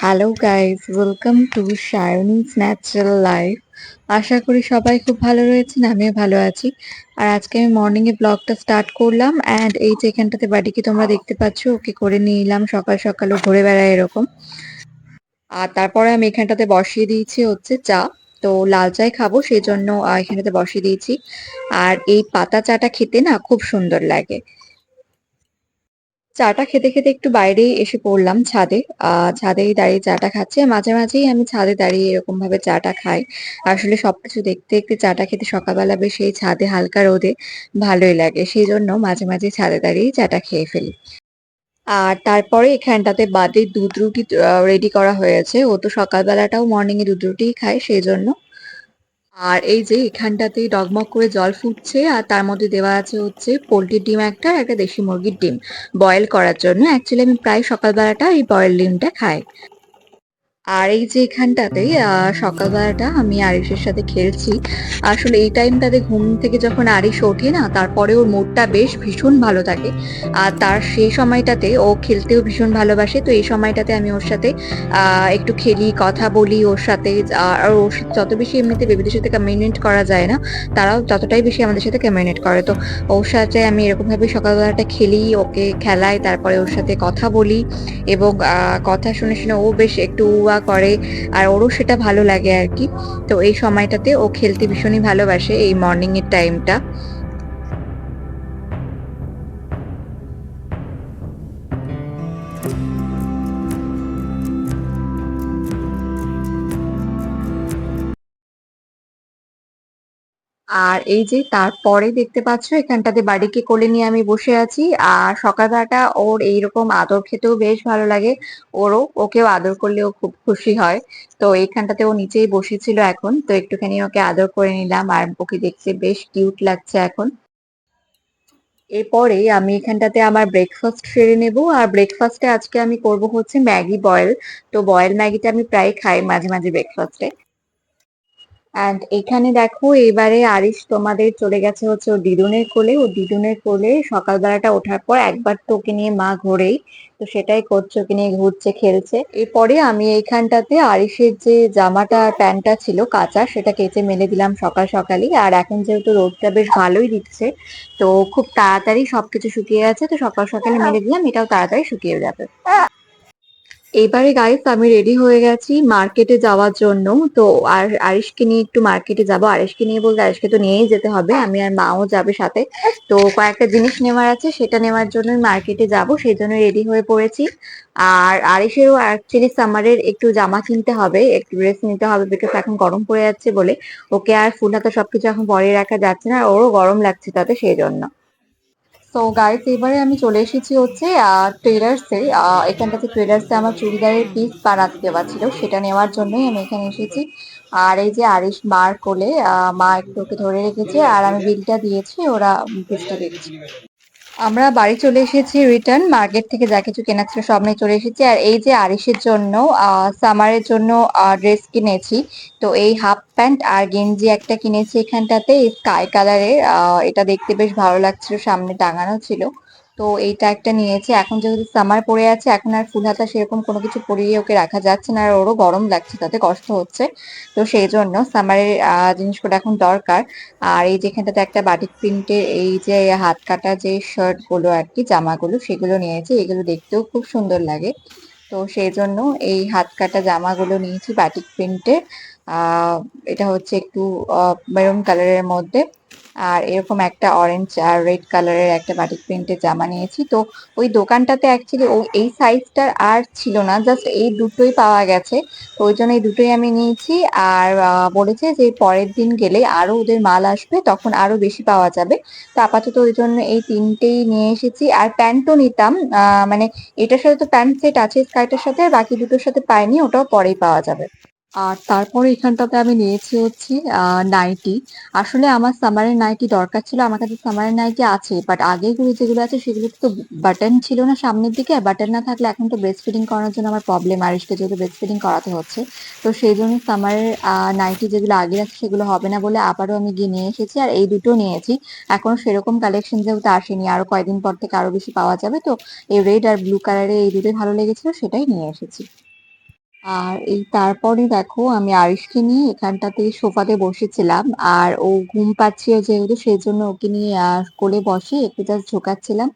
Hello guys welcome to শায়নিস natural life আশা করি সবাই খুব ভালো রয়েছেন, আমিও ভালো আছি। আর আজকে আমি মর্নিং এ ব্লগটা স্টার্ট করলাম অ্যান্ড এই যে এখানটাতে বাড়িকে তোমরা দেখতে পাচ্ছ, ওকে করে নিয়ে এলাম, সকাল সকাল ও ঘুরে বেড়ায় এরকম। আর তারপরে আমি এখানটাতে বসিয়ে দিয়েছি হচ্ছে চা। তো লাল চাই খাব সেই জন্য এখানটাতে বসিয়ে দিয়েছি। আর এই পাতা চাটা খেতে না খুব সুন্দর লাগে। চাটা খেতে খেতে একটু বাইরে এসে পড়লাম ছাদে। ছাদেই দাঁড়িয়ে চাটা খাচ্ছি মাঝে মাঝেই আমি ছাদে দাঁড়িয়ে এরকম ভাবে চাটা খাই। আসলে সবকিছু দেখতে দেখতে চাটা খেতে সকালবেলা বেশ এই ছাদে হালকা রোদে ভালোই লাগে। সেই জন্য মাঝে মাঝে ছাদে দাঁড়িয়ে চাটা খেয়ে ফেলি। আর তারপরে এখানটাতে বাদে দুধ রুটি রেডি করা হয়েছে। ও তো সকালবেলাটাও মর্নিং এ দুধ রুটিই খায় সেই জন্য আর এই যে এখানটাতে ডগমগ করে জল ফুটছে, আর তার মধ্যে দেওয়া আছে হচ্ছে পোলট্রির ডিম একটা একটা দেশি মুরগির ডিম। বয়েল করার জন্য। অ্যাকচুয়ালি আমি প্রায় সকালবেলাটা এই বয়েল ডিমটা খাই। আর এই যে এখানটাতে সকালবেলাটা আমি আরিশের সাথে খেলছি। আসলে এই টাইমটাতে ঘুম থেকে যখন আরিশ ওঠে না, তারপরে ওর মুডটা বেশ ভীষণ ভালো থাকে। আর তার সেই সময়টাতে ও খেলতেও ভীষণ ভালোবাসে। তো এই সময়টাতে আমি ওর সাথে একটু খেলি, কথা বলি ওর সাথে। আর ওর যত বেশি এমনিতে বেবিদের সাথে কমিউনিকেট করা যায় না, তারাও ততটাই বেশি আমাদের সাথে কমিউনিকেট করে। তো ওর সাথে আমি এরকমভাবে সকালবেলাটা খেলি, ওকে খেলাই, তারপরে ওর সাথে কথা বলি এবং কথা শুনে শুনে ও বেশ একটু উয়া করে, আর ওরও সেটা ভালো লাগে আর কি। তো এই সময়টাতে ও খেলতে ভীষণই ভালোবাসে এই মর্নিং এর টাইমটা আর এই যে তারপরে দেখতে পাচ্ছ, এখানটাতে বাড়িকে কোলে নিয়ে আমি বসে আছি। আর সকালবেলাটা ওর এইরকম আদর খেতেও বেশ ভালো লাগে। ওরও, ওকেও আদর করলে ও খুব খুশি হয়। তো এইখানটাতে ও নিচেই বসেছিল এখন। তো একটুখানি ওকে আদর করে নিলাম আর ওকে দেখতে বেশ কিউট লাগছে এখন। এরপরে আমি এখানটাতে আমার ব্রেকফাস্ট সেরে নেব। আর ব্রেকফাস্টে আজকে আমি করব হচ্ছে ম্যাগি বয়েল। তো বয়েল ম্যাগিটা আমি প্রায় খাই মাঝে মাঝে ব্রেকফাস্টে অ্যান্ড এখানে দেখো, এবারে আরিশ তোমাদের চলে গেছে হচ্ছে ওর দিদুনের কোলে। ও দিদুনের কোলে সকালবেলাটা ওঠার পর একবার তো ওকে নিয়ে মা ঘোরেই, তো সেটাই করছে, ওকে নিয়ে ঘুরছে, খেলছে। এরপরে আমি এইখানটাতে আরিশের যে জামাটা প্যান্টটা ছিল কাঁচা, সেটা কেচে মেলে দিলাম সকাল সকালই। আর এখন যেহেতু রোদটা বেশ ভালোই দিচ্ছে, তো খুব তাড়াতাড়ি সবকিছু শুকিয়ে গেছে, তো সকাল সকালে মেলে দিলাম, এটাও তাড়াতাড়ি শুকিয়ে যাবে। এবারে গাইস আমি রেডি হয়ে গেছি মার্কেটে যাওয়ার জন্য। তো আর আরিশকে নিয়ে একটু মার্কেটে যাব। আরিশকে নিয়ে বলতে আরিশকে তো নিয়েই যেতে হবে। আমি আর মাও যাবে সাথে। তো কয়েকটা জিনিস নেওয়ার আছে, সেটা নেওয়ার জন্য মার্কেটে যাব। সেই জন্য রেডি হয়ে পড়েছি। আর আরিশেরও অ্যাকচুয়ালি সামারের একটু জামা কিনতে হবে, একটু ড্রেস নিতে হবে বিকজ এখন গরম পড়ে যাচ্ছে বলে। ওকে আর ফুল হাতা সবকিছু এখন পরে রাখা যাচ্ছে না, আর ওরও গরম লাগছে তাতে, সেই জন্য। তো গাইস এবারে আমি চলে এসেছি হচ্ছে ট্রেলার্সে এখানটাতে ট্রেলার্সে আমার চুড়িদারের পিস বানাতে দেওয়া ছিল, সেটা নেওয়ার জন্যই আমি এখানে এসেছি। আর এই যে আরিশ মার কোলে মা একটু ওকে ধরে রেখেছে, আর আমি বিলটা দিয়েছি, ওরা পিসটা দিচ্ছে আমরা বাড়ি চলে এসেছি রিটার্ন মার্কেট থেকে যা কিছু কেনা ছিল সব নিয়ে চলে এসেছি। আর এই যে আরিসের জন্য সামারের জন্য ড্রেস কিনেছি, তো এই হাফ প্যান্ট আর গেঞ্জি একটা কিনেছি এখানটাতে স্কাই কালারের এটা দেখতে বেশ ভালো লাগছিল, সামনে টাঙানো ছিল। তো এইটা একটা নিয়েছি। এখন যেহেতু সামার পড়ে আছে, এখন আর ফুল হাতা সেরকম কোনো কিছু পরিয়ে ওকে রাখা যাচ্ছে না, আর ওরও গরম লাগছে, তাতে কষ্ট হচ্ছে। তো সেই জন্য সামারের জিনিসগুলো এখন দরকার। আর এই যেখানটাতে একটা বাটিক প্রিন্টের এই যে হাত কাটা যে শার্টগুলো আর কি, জামাগুলো, সেগুলো নিয়েছি। এগুলো দেখতেও খুব সুন্দর লাগে। তো সেই জন্য এই হাত কাটা জামাগুলো নিয়েছি বাটিক প্রিন্টের এটা হচ্ছে একটু মেরুন কালারের মধ্যে। আর এরকম একটা অরেঞ্জ আর রেড কালারের একটা বাটিক প্রিন্টের জামা নিয়েছি। তো ওই দোকানটাতে অ্যাকচুয়ালি ও এই সাইজটার আর ছিল না জাস্ট এই দুটোই পাওয়া গেছে। তো ওই জন্য এই দুটোই আমি নিয়েছি। আর আহ, বলেছে যে পরের দিন গেলে আরও ওদের মাল আসবে তখন আরও বেশি পাওয়া যাবে। তো আপাতত ওই জন্য এই তিনটেই নিয়ে এসেছি। আর প্যান্টও নিতাম আহ, মানে এটার সাথে তো প্যান্ট সেট আছে স্কার্টের সাথে আর বাকি দুটোর সাথে পাইনি ওটাও পরেই পাওয়া যাবে। আর তারপরে এখানটাতে আমি নিয়েছি হচ্ছে নাইটি আসলে আমার সামারের নাইটি দরকার ছিল, আমার কাছে সামারের নাইটি আছে বাট আগেগুলো যেগুলো আছে সেগুলো তো বাটন ছিল না সামনের দিকে বাটন না থাকলে এখন তো ব্রেস্ট ফিডিং করার জন্য আমার প্রবলেম আর আরিশকে যেহেতু ব্রেস্ট ফিডিং করাতে হচ্ছে। তো সেই জন্য সামারের নাইটি যেগুলো আগে আছে, সেগুলো হবে না বলে আবারও আমি গিয়ে নিয়ে এসেছি, আর এই দুটো নিয়েছি। এখনও সেরকম কালেকশন যেহেতু আসেনি, আরও কয়েকদিন পর থেকে আরও বেশি পাওয়া যাবে, তো এই রেড আর ব্লু কালারের এই দুটোই ভালো লেগেছিল, সেটাই নিয়ে এসেছি। আর এই তারপরে দেখো আমি আরিশকে নিয়ে এখানটাতে সোফাতে বসেছিলাম, আর ও ঘুম পাচ্ছিল যেহেতু সেই জন্য ওকে নিয়ে কোলে বসে একটু জাস্ট ঝোকাচ্ছিলাম।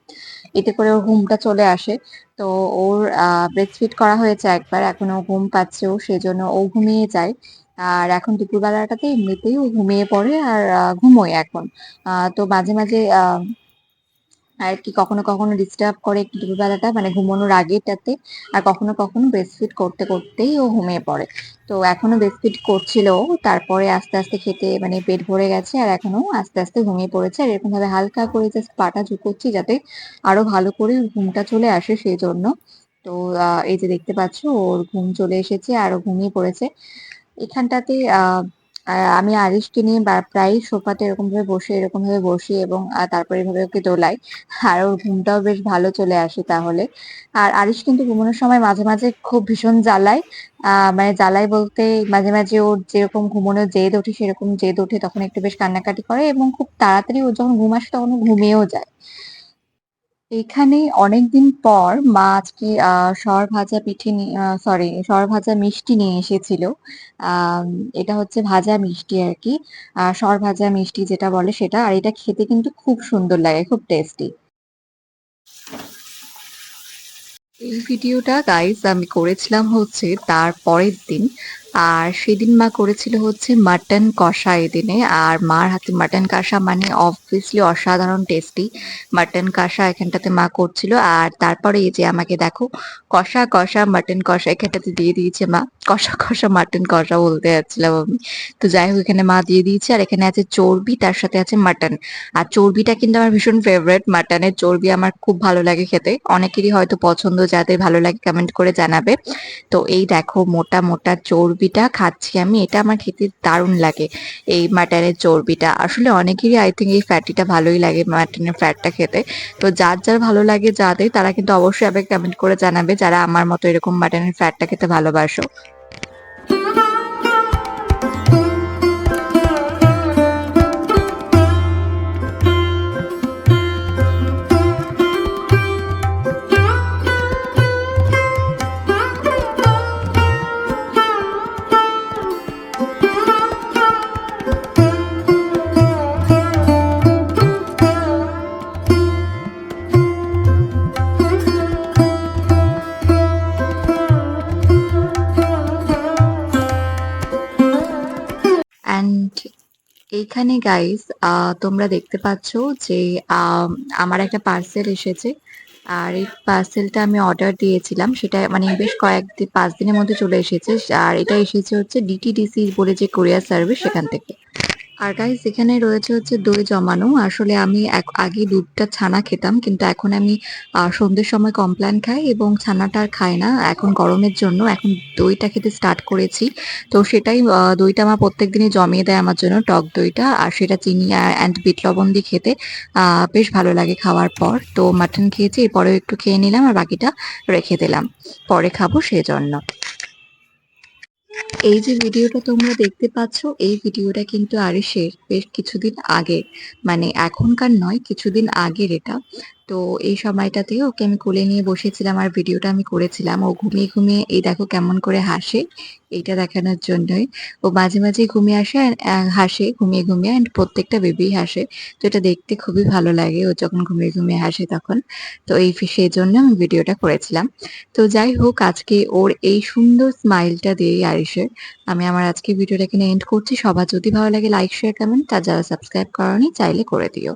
এতে করে ওর ঘুমটা চলে আসে। তো ওর ব্রেস্ট ফিড করা হয়েছে একবার, এখন ও ঘুম পাচ্ছে ও সেজন্য ও ঘুমিয়ে যায়। আর এখন দুপুরবেলাটাতে এমনিতেই ও ঘুমিয়ে পড়ে আর ঘুমোয় এখন। তো মাঝে মাঝে আর কি কখনো কখনো ডিস্টার্ব করে একটু দুপুরবেলাটা মানে ঘুমানোর আগেটাতে আর কখনো কখনো ব্রেস্টফিড করতে করতেই ও ঘুমিয়ে পড়ে। তো এখনও ব্রেস্টফিড করছিল তারপরে আস্তে আস্তে খেতে মানে পেট ভরে গেছে, আর এখনও আস্তে আস্তে ঘুমিয়ে পড়েছে। আর এরকম ভাবে হালকা করে জাস্ট পাটা ঝুঁকোচ্ছি যাতে আরও ভালো করে ঘুমটা চলে আসে সেই জন্য তো এই যে দেখতে পাচ্ছ, ওর ঘুম চলে এসেছে, আর ঘুমিয়ে পড়েছে। এখানটাতে আহ আহ, আমি আরিশকে নিয়ে প্রায়ই সোফাতে এরকম ভাবে বসে এরকম ভাবে বসি এবং তারপরে এভাবে ওকে দোলাই। আর ওর ঘুমটাও বেশ ভালো চলে আসে তাহলে। আর আরিশ কিন্তু ঘুমানোর সময় মাঝে মাঝে খুব ভীষণ জ্বালায়। আহ মানে জ্বালায় বলতে মাঝে মাঝে ওর যেরকম ঘুমানোর জেদ ওঠে সেরকম জেদ ওঠে তখন একটু বেশ কান্নাকাটি করে এবং খুব তাড়াতাড়ি ও যখন ঘুম আসে তখন ঘুমিয়েও যায়। এখানে অনেকদিন পর মা আজকে আহ সর ভাজা পিঠে সরি সর ভাজা মিষ্টি নিয়ে এসেছিল। আহ এটা হচ্ছে ভাজা মিষ্টি আর কি। আহ সর ভাজা মিষ্টি যেটা বলে সেটা। আর এটা খেতে কিন্তু খুব সুন্দর লাগে, খুব টেস্টি এই ভিডিওটা গাইস আমি করেছিলাম হচ্ছে তার পরের দিন। আর সেদিন মা করেছিল হচ্ছে মাটন কষা এদিনে। আর মার হাতে মাটন কষা মানে অবভিয়াসলি অসাধারণ টেস্টি মাটন কষা এখানটাতে মা করছিল। আর তারপরে এই যে আমাকে দেখো, কষা কষা মাটন কষা এখানটাতে দিয়ে দিয়েছে মা। কষা কষা মাটন কষা বলতে যাচ্ছিলাম আমি। তো যাই হোক, এখানে মা দিয়ে দিয়েছে আর এখানে আছে চর্বি, তার সাথে আছে মাটন আর চর্বিটা কিন্তু আমার ভীষণ ফেভারিট মাটনের চর্বি আমার খুব ভালো লাগে খেতে। অনেকেরই হয়তো পছন্দ, যাদের ভালো লাগে কমেন্ট করে জানাবে। তো এই দেখো মোটা মোটা চর্বিটা খাচ্ছি আমি, এটা আমার খেতে দারুণ লাগে। এই মাটনের চর্বিটা। আসলে অনেকেরই আই থিঙ্ক এই ফ্যাটিটা ভালোই লাগে মাটনের ফ্যাটটা খেতে। তো যার যার ভালো লাগে যাদের তারা কিন্তু অবশ্যই আমাকে কমেন্ট করে জানাবে যারা আমার মতো এরকম মাটনের ফ্যাটটা খেতে ভালোবাসো। এইখানে গাইস তোমরা দেখতে পাচ্ছ যে আমার একটা পার্সেল এসেছে। আর এই পার্সেলটা আমি অর্ডার দিয়েছিলাম। সেটা মানে বেশ কয়েকদিন, পাঁচ দিনের মধ্যে চলে এসেছে। আর এটা এসেছে হচ্ছে ডিটিডিসি বলে যে কোরিয়ার সার্ভিস সেখান থেকে। আর গাইস এখানে রয়েছে হচ্ছে দই জমানো। আসলে আমি আগে দুধটা ছানা খেতাম, কিন্তু এখন আমি সন্ধ্যের সময় কমপ্ল্যান খাই এবং ছানাটা আর খাই না। এখন গরমের জন্য এখন দইটা খেতে স্টার্ট করেছি। তো সেটাই দইটা আমার প্রত্যেক দিনই জমিয়ে দেয় আমার জন্য টক দইটা। আর সেটা চিনি অ্যান্ড বিট লবণ দিয়ে খেতে বেশ ভালো লাগে খাওয়ার পর। তো মাটন খেয়েছি, এরপরেও একটু খেয়ে নিলাম আর বাকিটা রেখে দিলাম। পরে খাব সেজন্য। এই যে ভিডিওটা তোমরা দেখতে পাচ্ছ, এই ভিডিওটা কিন্তু আরিশের বেশ কিছুদিন আগে মানে এখনকার নয়, কিছুদিন আগের এটা। তো এই সময়টাতে ওকে আমি কোলে নিয়ে বসেছিলাম আর ভিডিওটা আমি করেছিলাম। ও ঘুমিয়ে ঘুমিয়ে, এই দেখো কেমন করে হাসে, এইটা দেখানোর জন্যই। ও মাঝে মাঝে ঘুমিয়ে আসে হাসে, ঘুমিয়ে ঘুমিয়ে অ্যান্ড প্রত্যেকটা বেবি হাসে। তো এটা দেখতে খুবই ভালো লাগে, ও যখন ঘুমিয়ে ঘুমিয়ে হাসে তখন। তো এই সেই জন্য আমি ভিডিওটা করেছিলাম। তো যাই হোক, আজকে ওর এই সুন্দর স্মাইলটা দিয়েই আরিশের। আমি আমার আজকে ভিডিওটা এখানে এন্ড করছি। সবার যদি ভালো লাগে লাইক শেয়ার কমেন্ট আর যারা সাবস্ক্রাইব করনি, চাইলে করে দিও।